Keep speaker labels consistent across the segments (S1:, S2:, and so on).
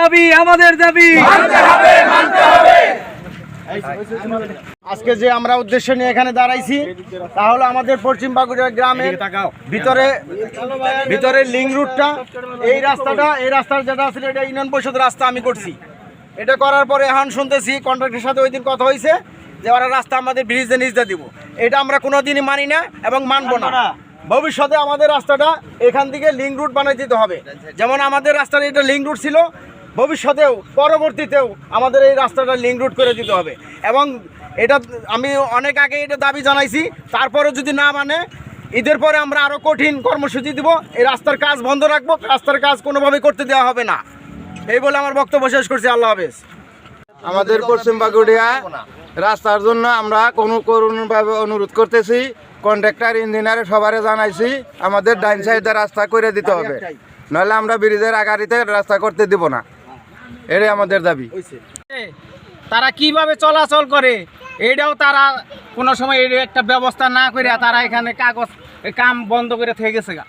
S1: দাবি আমাদের দাবি।
S2: আজকে যে আমরা উদ্দেশ্য নিয়ে এখানে দাঁড়াইছি তাহলে আমাদের পশ্চিম বাগুড়িয়া গ্রামের ভিতরে ভিতরে লিঙ্ক রুটটা এই রাস্তাটা এই রাস্তার যেটা ছিল এটা ইউনিয়ন পরিষদ রাস্তা আমি করছি। এটা করার পরে এখন শুনতেছি কন্ট্রাক্টের সাথে ওই দিন কথা হয়েছে যে ওরা রাস্তা আমাদের ব্রিজে নিজে দিব। এটা আমরা কোনোদিনই মানি না এবং মানবো না। ভবিষ্যতে আমাদের রাস্তাটা এখান থেকে লিঙ্ক রুট বানিয়ে দিতে হবে। যেমন আমাদের রাস্তার এটা লিঙ্ক রুট ছিল ভবিষ্যতেও পরবর্তীতেও আমাদের এই রাস্তাটা লিঙ্ক রুট করে দিতে হবে। এবং এটা আমি অনেক আগে এটা দাবি জানাইছি তারপরে যদি না মানে ঈদের পরে আমরা আরও কঠিন কর্মসূচি দিব এই রাস্তার কাজ বন্ধ রাখব রাস্তার কাজ কোনোভাবে করতে দেওয়া হবে না। এই বলে আমার বক্তব্য শেষ করছি আল্লাহ হাফেজ।
S3: আমাদের পশ্চিম বাগুড়িয়া রাস্তার জন্য আমরা কোনো করুণভাবে অনুরোধ করতেছি কন্ট্রাক্টর ইঞ্জিনিয়ার সবারে জানাইছি আমাদের ডাইন সাইডে রাস্তা করে দিতে হবে। নাহলে আমরা ব্রিজের আগারিতে রাস্তা করতে দিব না। এটাই আমাদের দাবি।
S4: তারা কীভাবে চলাচল করে? এটাও তারা কোনো সময় এর একটা ব্যবস্থা না করে তারা এখানে কাগজ কাম বন্ধ করে থেকে গেছে গা।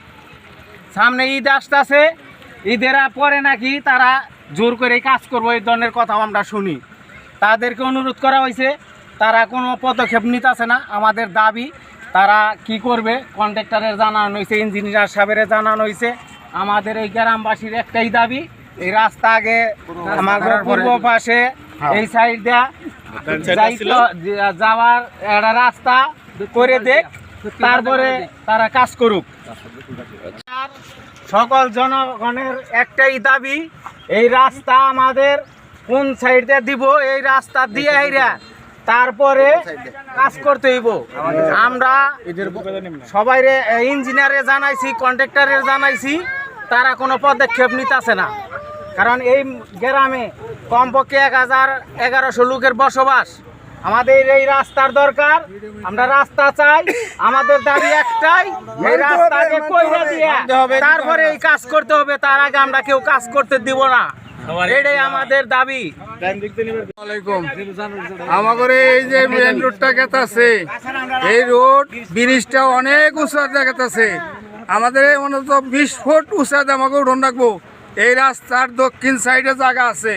S4: সামনে ঈদ আসতেছে, ঈদের পরে নাকি তারা জোর করে কাজ করব, এই ধরনের কথাও আমরা শুনি। তাদেরকে অনুরোধ করা হয়েছে তারা কোনো পদক্ষেপ নিতেছে না। আমাদের দাবি, তারা কি করবে? কন্ট্রাক্টরের জানানো হয়েছে ইঞ্জিনিয়ার সাহেবের জানানো হয়েছে আমাদের এই গ্রামবাসীর একটাই দাবি এই রাস্তা আগে আমার পূর্ব পাশে এই সাইড দেয়া যাওয়ার একটা রাস্তা করে দেখ তারপরে তারা কাজ করুক। সকল জনগণের একটাই দাবি এই রাস্তা আমাদের কোন সাইডে দিব এই রাস্তা দিয়ে আইরা তারপরে কাজ করতে হইব। আমরা সবাই ইঞ্জিনিয়ারে জানাইছি কন্ট্রাক্টরে জানাইছি তারা কোনো পদক্ষেপ নিতেছে না। কারণ এই গ্রামে কমপক্ষে এক হাজার এগারোশো লোকের বসবাস। আমাদের এই রাস্তার দরকার। আমরা রাস্তা চাই আমাদের দাবি একটাই এই রাস্তাকে কইরা দিয়া তারপরে এই কাজ করতে হবে তার আগে আমরা কেউ কাজ করতে দিব না। এটাই আমাদের দাবি।
S3: আমাদের এই যে মেন রোডটা গেতাছে এই রোড ব্রিজটা অনেক উঁচা দেখাতেছে আমাদের এই অন্তত বিশ ফুট উঁচাতে আমাকে উঠন রাখব। এই রাস্তার দক্ষিণ সাইডে জায়গা আছে।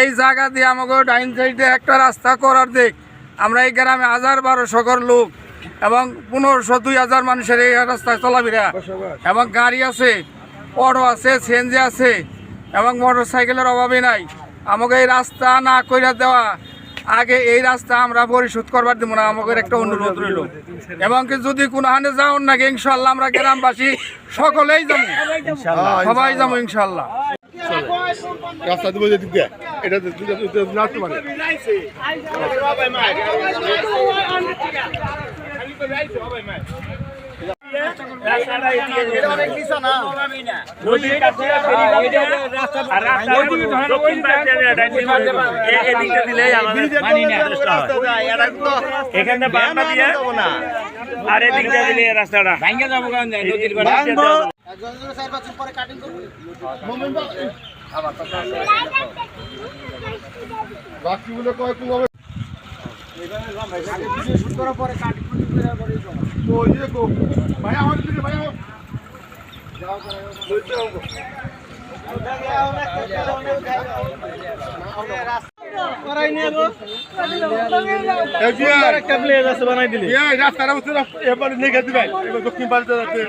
S3: এই জায়গা দিয়ে আমাকে ডাইন সাইডে একটা রাস্তা করার দিক। আমরা এই গ্রামে হাজার বারোশো ঘর লোক এবং পনেরোশো দুই হাজার মানুষের এই রাস্তায় চলাফেরা। এবং গাড়ি আছে অটো আছে সিএনজি আছে এবং মোটর সাইকেলের অভাবে নাই। আমাকে এই রাস্তা না কইরা দেওয়া আগে এই রাস্তা আমরা পরিশোধ করবার দিব না আমাদের একটা অনুরোধ রইল। এবং কি যদি কোনো হানে যাও নাকি ইনশাল্লাহ আমরা গ্রামবাসী সকলেই যাব। সবাই যাব ইনশাল্লাহ
S5: রাস্তা দিব যে এটা নাচতে পারে।
S6: এখানে বাংলা দিয়ে আর এদিক দিয়ে রাস্তাটা। ভাঙ্গে যাব নদীর
S5: বাকিগুলো কয় কোন হবে? তো ইয়ে গো ভাই আমার দিকে ভাই রাস্তাটা এবার দক্ষিণ পাল্টে যাচ্ছে